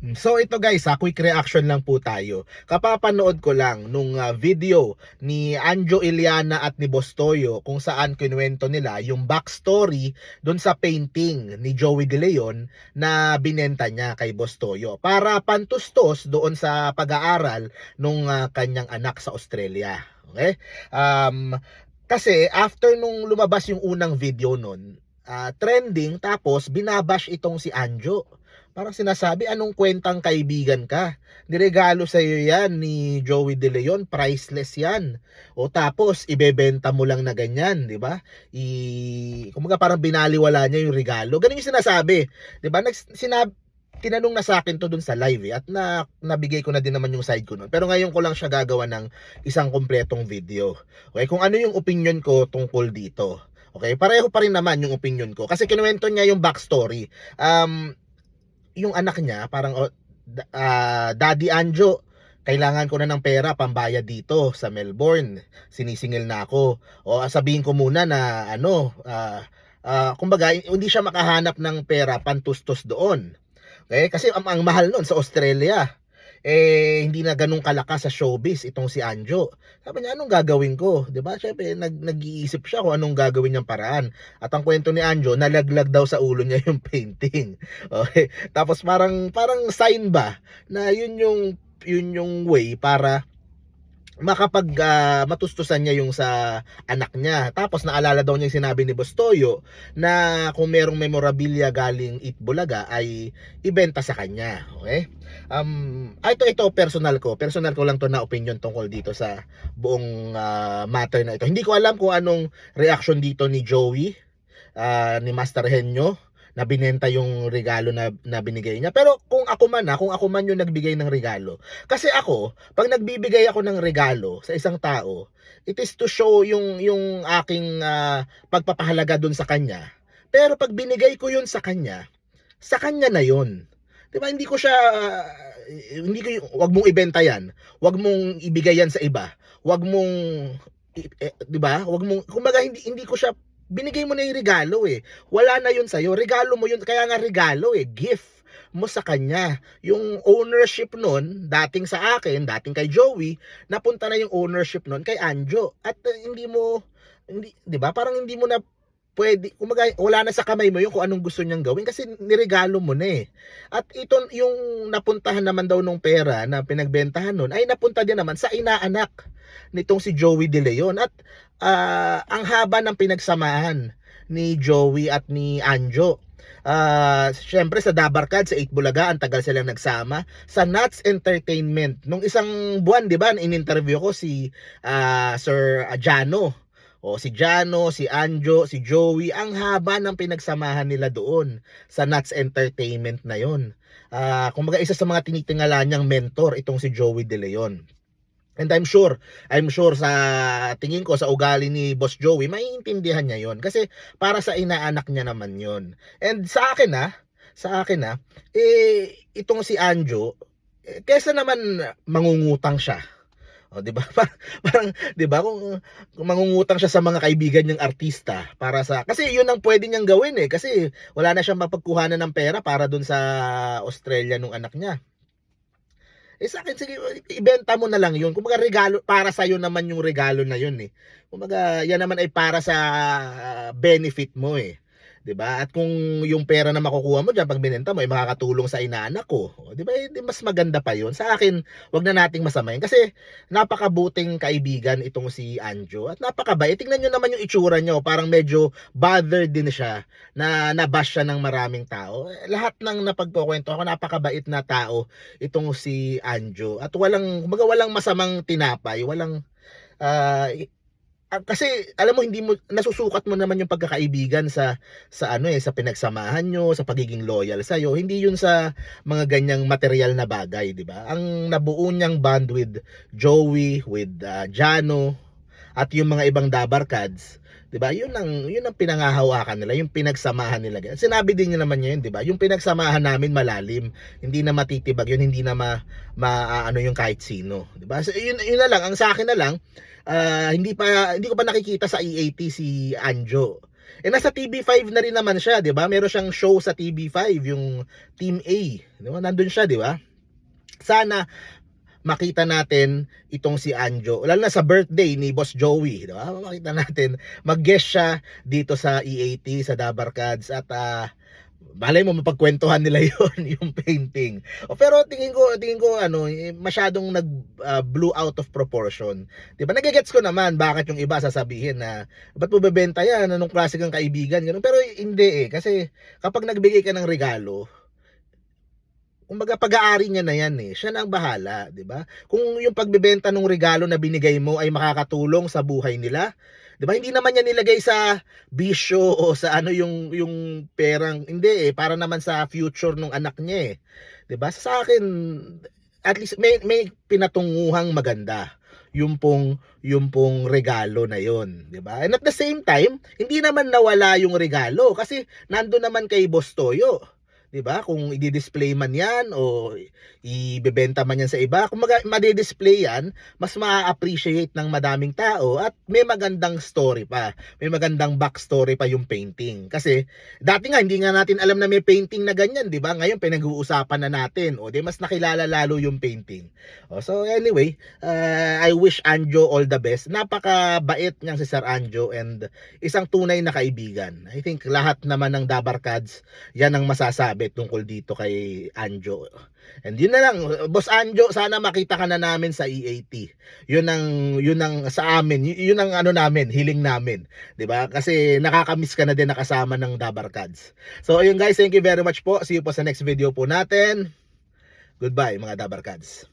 So ito guys, ha, quick reaction lang po tayo. Kapapanood ko lang nung ah, video ni Anjo Iliana at ni Bostoyo kung saan kinuwento nila yung backstory doon sa painting ni Joey De Leon na binenta niya kay Bostoyo para pantustos doon sa pag-aaral nung ah, kanyang anak sa Australia. Okay? Um, kasi after nung lumabas yung unang video nun, ah, trending tapos binabash itong si Anjo. Parang sinasabi, anong kwentang kaibigan ka? Niregalo sa iyo yan ni Joey De Leon, priceless yan. O tapos, ibebenta mo lang na ganyan, di ba? I, kumaga parang binaliwala niya yung regalo. Ganun yung sinasabi. Di ba? Nags, sinab, tinanong na sa akin to dun sa live eh, at na, nabigay ko na din naman yung side ko nun. Pero ngayon ko lang siya gagawa ng isang kompletong video. Okay, kung ano yung opinion ko tungkol dito. Okay, pareho pa rin naman yung opinion ko. Kasi kinuwento niya yung backstory. Um, yung anak niya, parang ah, Daddy Anjo, kailangan ko na ng pera pambayad dito sa Melbourne. Sinisingil na ako. O sabihin ko muna na ano, ah, ah, kumbaga hindi siya makahanap ng pera pantustos doon. Okay? Kasi ang, ang mahal noon sa Australia. Eh, hindi na ganun kalakas sa showbiz itong si Anjo. Sabi niya, anong gagawin ko? 'Di ba Siyempre, nag, nag-iisip siya kung anong gagawin niyang paraan. At ang kwento ni Anjo, nalaglag daw sa ulo niya yung painting. Okay? Tapos parang parang sign ba na yun yung yun yung way para makapag ah, matustusan niya yung sa anak niya. Tapos naalala daw niya yung sinabi ni Bostoyo na kung merong memorabilia galing Itbulaga ay ibenta sa kanya. Okay? Um, ito ito personal ko. Personal ko lang to na opinion tungkol dito sa buong ah, matter na ito. Hindi ko alam kung anong reaction dito ni Joey, ah, ni Master Henyo na yung regalo na, na binigay niya. Pero kung ako man ha, kung ako man yung nagbigay ng regalo. Kasi ako, pag nagbibigay ako ng regalo sa isang tao, it is to show yung, yung aking ah, pagpapahalaga dun sa kanya. Pero pag binigay ko yun sa kanya, sa kanya na yun. 'Di ba? Hindi ko siya ah, hindi ko wag mong ibenta 'yan. Wag mong ibigay 'yan sa iba. Wag mong eh, 'di ba? Wag mong kumbaga hindi hindi ko siya binigay mo na yung regalo eh. Wala na yun sa'yo. Regalo mo yun. Kaya nga regalo eh. Gift mo sa kanya. Yung ownership nun, dating sa akin, dating kay Joey, napunta na yung ownership nun kay Anjo. At uh, hindi mo, hindi, di ba? Parang hindi mo na pwede, kumaga, wala na sa kamay mo yung kung anong gusto niyang gawin kasi niregalo mo na eh. At ito, yung napuntahan naman daw nung pera na pinagbentahan nun, ay napunta din naman sa inaanak nitong si Joey De Leon. At ah, ang haba ng pinagsamahan ni Joey at ni Anjo. Ah, syempre sa Dabarkad sa 8 Bulaga, ang tagal silang nagsama. Sa Nuts Entertainment, nung isang buwan, 'di ba, in-interview ko si ah, Sir Jano. O si Jano, si Anjo, si Joey, ang haba ng pinagsamahan nila doon sa Nuts Entertainment na 'yon. Ah, kumbaga isa sa mga tinitingala niyang mentor itong si Joey De Leon. And I'm sure, I'm sure sa tingin ko sa ugali ni Boss Joey, maiintindihan niya 'yon kasi para sa inaanak niya naman 'yon. And sa akin ah, sa akin ah, eh itong si Anjo, eh, kesa naman mangungutang siya. O, 'di ba? Parang 'di ba kung, kung mangungutang siya sa mga kaibigan niyang artista para sa kasi 'yun ang pwede niyang gawin eh kasi wala na siyang mapagkuhanan ng pera para dun sa Australia nung anak niya. Eh sa akin, sige, ibenta mo na lang yun. Kumbaga regalo, para sa'yo naman yung regalo na yun eh. Kumbaga, yan naman ay para sa ah, benefit mo eh. 'Di ba? At kung yung pera na makukuha mo diyan pag binenta mo ay makakatulong sa inaanak ko, 'di ba? Eh, mas maganda pa 'yun. Sa akin, wag na nating masamayin kasi napakabuting kaibigan itong si Anjo at napakabait. Tingnan niyo naman yung itsura niya, oh, parang medyo bothered din siya na nabash siya ng maraming tao. Eh, Lahat ng napagkukwento ako, napakabait na tao itong si Anjo. At walang, kumbaga walang masamang tinapay, walang Ah, kasi alam mo hindi mo nasusukat mo naman yung pagkakaibigan sa sa ano eh sa pinagsamahan nyo, sa pagiging loyal sa Hindi yun sa mga ganyang material na bagay, 'di ba? Ang nabuo niyang bond with Joey, with ah, Jano at yung mga ibang Dabarkads, 'di ba? Yun ang yun ang pinangahawakan nila, yung pinagsamahan nila. Sinabi din niya naman niya yun, 'di ba? Yung pinagsamahan namin malalim, hindi na matitibag yun, hindi na ma, ma ano yung kahit sino, 'di ba? So, yun, yun na lang, ang sa akin na lang, ah, hindi pa hindi ko pa nakikita sa EAT si Anjo. Eh nasa TV5 na rin naman siya, 'di ba? Meron siyang show sa TV5 yung Team A, 'di ba? Nandun siya, 'di ba? Sana makita natin itong si Anjo, lalo na sa birthday ni Boss Joey, 'di ba? Makita natin mag-guest siya dito sa EAT sa Dabarkads at ah Balay mo mapagkwentuhan nila yon yung painting. O, pero tingin ko tingin ko ano eh, masyadong nag ah, blew out of proportion. 'Di ba? Nagegets ko naman bakit yung iba sasabihin na ba't mo bebenta yan? Anong klase kang kaibigan? Ganun. Pero hindi eh kasi kapag nagbigay ka ng regalo kumbaga pag-aari niya na yan eh. Siya na ang bahala, 'di ba? Kung yung pagbebenta ng regalo na binigay mo ay makakatulong sa buhay nila, 'di ba? Hindi naman niya nilagay sa bisyo o sa ano yung yung perang hindi eh para naman sa future ng anak niya eh. 'Di ba? Sa akin at least may may pinatunguhang maganda yung pong yung pong regalo na yon, 'di ba? And at the same time, hindi naman nawala yung regalo kasi nandoon naman kay Boss Toyo. 'Di ba? Kung i-display man 'yan o ibebenta man 'yan sa iba, kung madi-display 'yan, mas ma-appreciate ng madaming tao at may magandang story pa. May magandang backstory pa yung painting. Kasi dati nga hindi nga natin alam na may painting na ganyan, 'di ba? Ngayon pinag-uusapan na natin. O di mas nakilala lalo yung painting. O, so anyway, uh, I wish Anjo all the best. Napakabait niyang si Sir Anjo and isang tunay na kaibigan. I think lahat naman ng Dabarkads, yan ang masasabi tungkol dito kay Anjo. And yun na lang, Boss Anjo, sana makita ka na namin sa EAT. Yun ang yun ang sa amin, yun ang ano namin, hiling namin, 'di ba? Kasi nakakamiss ka na din nakasama ng Dabarkads. So ayun guys, thank you very much po. See you po sa next video po natin. Goodbye mga Dabarkads.